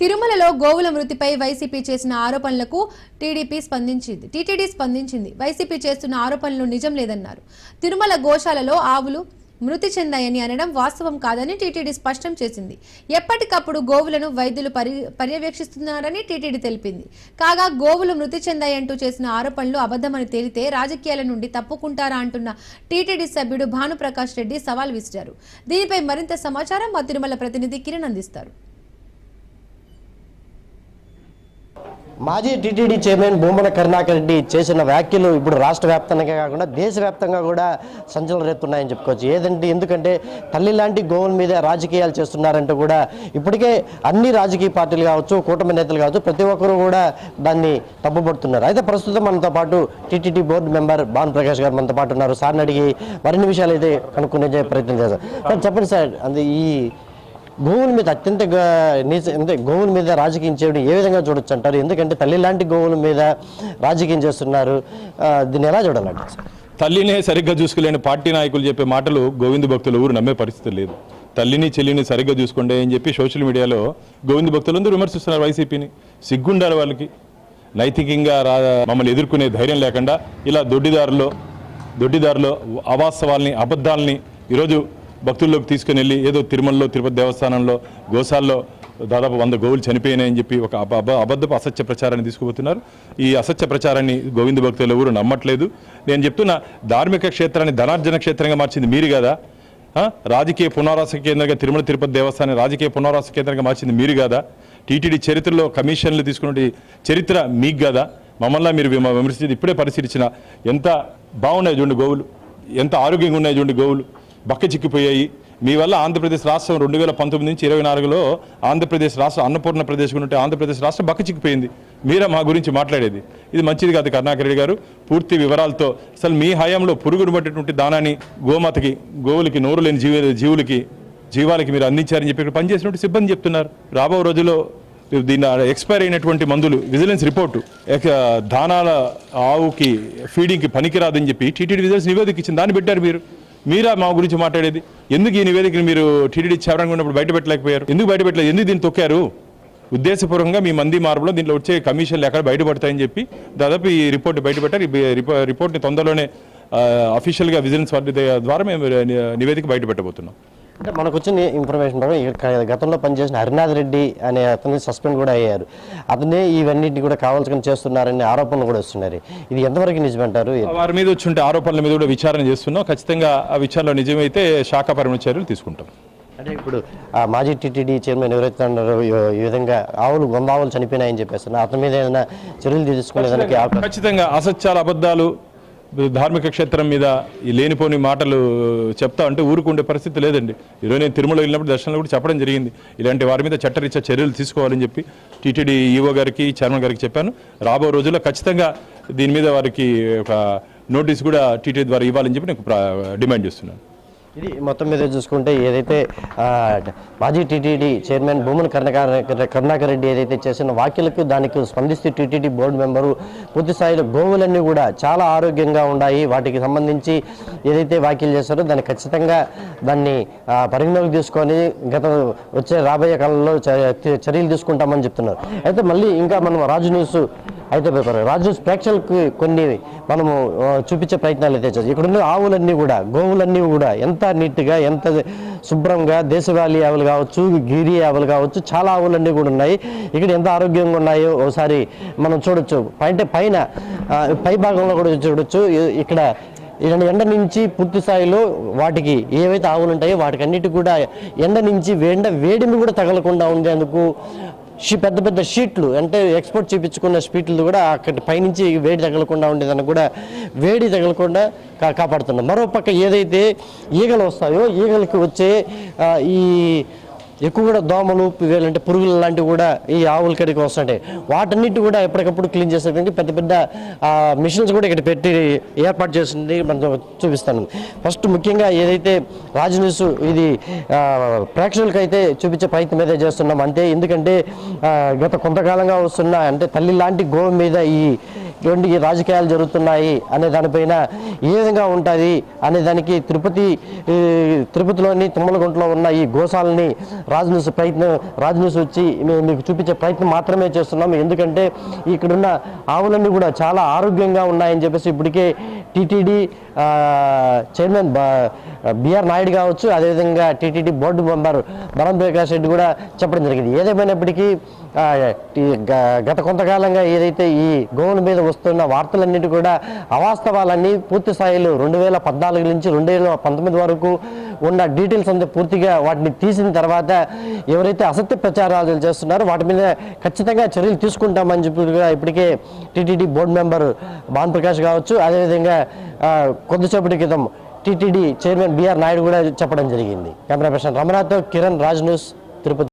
తిరుమలలో గోవుల మృతిపై వైసీపీ చేసిన ఆరోపణలకు టీడీపీ స్పందించింది. టీటీడీ స్పందించింది. వైసీపీ చేస్తున్న ఆరోపణలు నిజం లేదన్నారు. తిరుమల గోశాలలో ఆవులు మృతి చెందాయని అనడం వాస్తవం కాదని టీటీడీ స్పష్టం చేసింది. ఎప్పటికప్పుడు గోవులను వైద్యులు పరి పర్యవేక్షిస్తున్నారని టీటీడీ తెలిపింది. కాగా గోవులు మృతి చెందాయంటూ చేసిన ఆరోపణలు అబద్ధమని తేలితే రాజకీయాల నుండి తప్పుకుంటారా అంటున్న టీటీడీ సభ్యుడు భానుప్రకాష్ రెడ్డి సవాల్ విసిరారు. దీనిపై మరింత సమాచారం మా తిరుమల ప్రతినిధి కిరణ్ అందిస్తారు. మాజీ టీటీడీ చైర్మన్ భూమన కరుణాకర్ రెడ్డి చేసిన వ్యాఖ్యలు ఇప్పుడు రాష్ట్ర వ్యాప్తంగా కాకుండా దేశవ్యాప్తంగా కూడా సంచలనం రేపుతున్నాయని చెప్పుకోవచ్చు. ఏదంటే ఎందుకంటే తల్లి లాంటి గోవుల మీద రాజకీయాలు చేస్తున్నారంటే కూడా ఇప్పటికే అన్ని రాజకీయ పార్టీలు కావచ్చు కూటమి నేతలు కావచ్చు ప్రతి ఒక్కరూ కూడా దాన్ని తప్పుపడుతున్నారు అయితే ప్రస్తుతం మనతో పాటు TTD board member Bhanu Prakash గారు మనతో పాటు ఉన్నారు. సార్ని అడిగి మరిన్ని విషయాలు అయితే కనుక్కునే ప్రయత్నం చేస్తారు సార్ చెప్పండి సార్ అది ఈ గోవుల మీద అత్యంత అంటే గోవుల మీద రాజకీయం చేయడం ఏ విధంగా చూడొచ్చు అంటారు? ఎందుకంటే తల్లి లాంటి గోవుల మీద రాజకీయం చేస్తున్నారు. దీన్ని ఎలా చూడాలంటే తల్లినే సరిగ్గా చూసుకోలేని పార్టీ నాయకులు చెప్పే మాటలు గోవింద భక్తులు ఊరు నమ్మే పరిస్థితి లేదు. తల్లిని చెల్లిని సరిగ్గా చూసుకోండి అని చెప్పి సోషల్ మీడియాలో గోవింద భక్తులందరూ విమర్శిస్తున్నారు వైసీపీని. సిగ్గుండాలి వాళ్ళకి. నైతికంగా రా మమ్మల్ని ఎదుర్కొనే ధైర్యం లేకుండా ఇలా దొడ్డిదారులో దొడ్డిదారులో అవాస్తవాల్ని అబద్ధాలని ఈరోజు భక్తుల్లోకి తీసుకుని వెళ్ళి ఏదో తిరుమలలో తిరుపతి దేవస్థానంలో గోశాల్లో దాదాపు వంద గోవులు చనిపోయినాయని చెప్పి ఒక అబద్ధపు అసత్య ప్రచారాన్ని తీసుకుపోతున్నారు. ఈ అసత్య ప్రచారాన్ని గోవింద భక్తులు ఎవరు నమ్మట్లేదు. నేను చెప్తున్నా ధార్మిక క్షేత్రాన్ని ధనార్జన క్షేత్రంగా మార్చింది మీరు కదా? రాజకీయ పునరాస కేంద్రంగా తిరుమల తిరుపతి దేవస్థానం రాజకీయ పునరావాస కేంద్రంగా మార్చింది మీరు కదా? టీటీడీ చరిత్రలో కమిషన్లు తీసుకున్న చరిత్ర మీకు కదా? మమ్మల్ని మీరు విమర్శించింది ఇప్పుడే పరిశీలించిన ఎంత బాగున్నాయి చూడండి గోవులు ఎంత ఆరోగ్యంగా ఉన్నాయి చూడండి గోవులు. బక్క చిక్కిపోయాయి. మీ వల్ల ఆంధ్రప్రదేశ్ రాష్ట్రం రెండు వేల పంతొమ్మిది నుంచి ఇరవై నాలుగులో ఆంధ్రప్రదేశ్ రాష్ట్రం అన్నపూర్ణ ప్రదేశ్ ఉంటే ఆంధ్రప్రదేశ్ రాష్ట్రం బక్కచిక్కిపోయింది మీరే మా గురించి మాట్లాడేది. ఇది మంచిది కాదు కరుణాకర్ రెడ్డి గారు. పూర్తి వివరాలతో అసలు మీ హయాంలో పురుగును పట్టేటువంటి దానాన్ని గోమాతకి గోవులకి నోరు లేని జీవ జీవులకి జీవాలకి మీరు అందించారని చెప్పి ఇక్కడ పనిచేసినట్టు సిబ్బంది చెప్తున్నారు. రాబో రోజుల్లో దీని ఎక్స్పైర్ అయినటువంటి మందులు విజిలెన్స్ రిపోర్టు దానాల ఆవుకి ఫీడింగ్కి పనికిరాదని చెప్పి టీటీడీ విజిలెన్స్ నివేదిక ఇచ్చింది దాన్ని పెట్టారు మీరు. మీరా మా గురించి మాట్లాడేది? ఎందుకు ఈ నివేదికను మీరు టీడీడీ చవరంగా ఉన్నప్పుడు బయట పెట్టలేకపోయారు? ఎందుకు బయట పెట్టలేదు? ఎందుకు దీన్ని తొక్కారు? ఉద్దేశపూర్వంగా మీ మంది మార్పులో దీంట్లో వచ్చే కమిషన్లు ఎక్కడ బయటపడతాయని చెప్పి దాదాపు ఈ రిపోర్ట్ బయటపెట్టారు రిపోర్ట్ని తొందరలోనే అఫీషియల్గా విజిలెన్స్ వారి ద్వారా మేము నివేదిక బయట పెట్టబోతున్నాం. అంటే మనకు వచ్చిన ఇన్ఫర్మేషన్ ప్రకారం గతంలో పనిచేసిన హరినాథ్ రెడ్డి అనే అతన్ని సస్పెండ్ కూడా అయ్యారు. అతనే ఇవన్నిటిని కూడా కావాల్సిన చేస్తున్నారనే ఆరోపణలు కూడా వస్తున్నారు ఇది ఎంతవరకు నిజమంటారు? వారి మీద వచ్చి ఆరోపణల మీద కూడా విచారణ చేస్తున్నాం. ఖచ్చితంగా ఆ విచారణలో నిజమైతే శాఖాపరమైన చర్యలు తీసుకుంటాం. అంటే ఇప్పుడు ఆ మాజీ టీటీడీ చైర్మన్ ఎవరైతే ఉన్నారో ఈ- విధంగా ఆవులు వంద ఆవులు చనిపోయినాయని చెప్పేస్తున్నారు. అతని మీద ఏదైనా చర్యలు తీసుకునేదానికి అవకాశం ఖచ్చితంగా అసత్యాలు అబద్ధాలు ధార్మిక క్షేత్రం మీద ఈ లేనిపోని మాటలు చెప్తా అంటే ఊరుకుండే పరిస్థితి లేదండి. ఈరోజు నేను తిరుమల వెళ్ళినప్పుడు దర్శనంలో కూడా చెప్పడం జరిగింది. ఇలాంటి వారి మీద చట్టరీత్యా చర్యలు తీసుకోవాలని చెప్పి టీటీడీ ఈఓ గారికి చైర్మన్ గారికి చెప్పాను. రాబో రోజుల్లో ఖచ్చితంగా దీని మీద వారికి ఒక నోటీస్ కూడా టీటీడీ ద్వారా ఇవ్వాలని చెప్పి నేను డిమాండ్ చేస్తున్నాను. ఇది మొత్తం మీద చూసుకుంటే ఏదైతే మాజీ టీటీడీ చైర్మన్ భూమన కర్ణకార కరుణాకర్ రెడ్డి ఏదైతే చేసిన వ్యాఖ్యలకు దానికి స్పందిస్తూ టీటీడీ బోర్డు మెంబరు పూర్తి స్థాయిలో గోవులన్నీ కూడా చాలా ఆరోగ్యంగా ఉన్నాయి వాటికి సంబంధించి ఏదైతే వ్యాఖ్యలు చేస్తారో దాన్ని ఖచ్చితంగా దాన్ని పరిగణలోకి తీసుకొని గత వచ్చే రాబోయే కాలంలో చ- చర్యలు తీసుకుంటామని చెప్తున్నారు. అయితే మళ్ళీ ఇంకా మనం రాజు న్యూస్ అయితే పేపర్. రాజు న్యూస్ ప్రేక్షకులకు కొన్ని మనము చూపించే ప్రయత్నాలు అయితే చేస్తాం ఇక్కడున్న ఆవులన్నీ కూడా గోవులన్నీ కూడా ఎంత నీట్గా ఎంత శుభ్రంగా దేశవాళీ ఆవులు కావచ్చు గిరి ఆవులు కావచ్చు చాలా ఆవులన్నీ కూడా ఉన్నాయి. ఇక్కడ ఎంత ఆరోగ్యంగా ఉన్నాయో ఒకసారి మనం చూడొచ్చు. అంటే పైన పై భాగంలో కూడా చూడొచ్చు. ఇక్కడ ఎండ నుంచి పూర్తి స్థాయిలో వాటికి ఏవైతే ఆవులు ఉంటాయో వాటికి అన్నిటి కూడా ఎండ నుంచి ఎండ వేడిమి కూడా తగలకుండా ఉండేందుకు పెద్ద పెద్ద షీట్లు అంటే ఎక్స్పోర్ట్ చేయించుకున్న షీట్లు కూడా అక్కడ పైనుంచి వేడి తగలకుండా ఉండేదాన్ని కూడా వేడి తగలకుండా కా కాపాడుతున్నాం. మరోపక్క ఏదైతే ఈగలు వస్తాయో ఈగలకి వచ్చే ఈ ఎక్కువ కూడా దోమలు అంటే పురుగులు లాంటివి కూడా ఈ ఆవుల కడికి వస్తుంటాయి. వాటన్నిటి కూడా ఎప్పటికప్పుడు క్లీన్ చేసేటువంటి పెద్ద పెద్ద మిషన్స్ కూడా ఇక్కడ పెట్టి ఏర్పాటు చేసింది మనం చూపిస్తాను. ఫస్ట్ ముఖ్యంగా ఏదైతే రాజు న్యూస్ ఇది ప్రేక్షకులకైతే అయితే చూపించే ప్రయత్నం అయితే చేస్తున్నాం అంతే. ఎందుకంటే గత కొంతకాలంగా వస్తున్న అంటే తల్లి లాంటి గోవు మీద ఈ ఇటువంటి రాజకీయాలు జరుగుతున్నాయి అనే దానిపైన ఏ విధంగా ఉంటుంది అనే దానికి తిరుపతి తిరుపతిలోని తుమ్మలగుంటలో ఉన్న ఈ గోశాలని రాజు న్యూస్ ప్రయత్నం రాజు న్యూస్ వచ్చి మేము మీకు చూపించే ప్రయత్నం మాత్రమే చేస్తున్నాము. ఎందుకంటే ఇక్కడున్న ఆవులన్నీ కూడా చాలా ఆరోగ్యంగా ఉన్నాయని చెప్పేసి ఇప్పటికే టీటీడీ చైర్మన్ బిఆర్ నాయుడు కావచ్చు అదేవిధంగా టీటీడీ బోర్డు మెంబర్ బలం ప్రకాష్ రెడ్డి కూడా చెప్పడం జరిగింది. ఏదేమైనప్పటికీ గత కొంతకాలంగా ఏదైతే ఈ గోవుల మీద వస్తున్న వార్తలన్నిటి కూడా అవాస్తవాలన్నీ పూర్తి స్థాయిలో రెండు వేల పద్నాలుగు నుంచి రెండు వేల పంతొమ్మిది వరకు ఉన్న డీటెయిల్స్ అంతా పూర్తిగా వాటిని తీసిన తర్వాత ఎవరైతే అసత్య ప్రచారాలు చేస్తున్నారో వాటి మీద ఖచ్చితంగా చర్యలు తీసుకుంటామని చెప్పి కూడా ఇప్పటికే TTD board member Bhanu Prakash కావచ్చు అదేవిధంగా కొద్దిసేపటి క్రితం టీటీడీ చైర్మన్ బిఆర్ నాయుడు కూడా చెప్పడం జరిగింది. Camera person Ramanath Kiran Raj news Tirupati.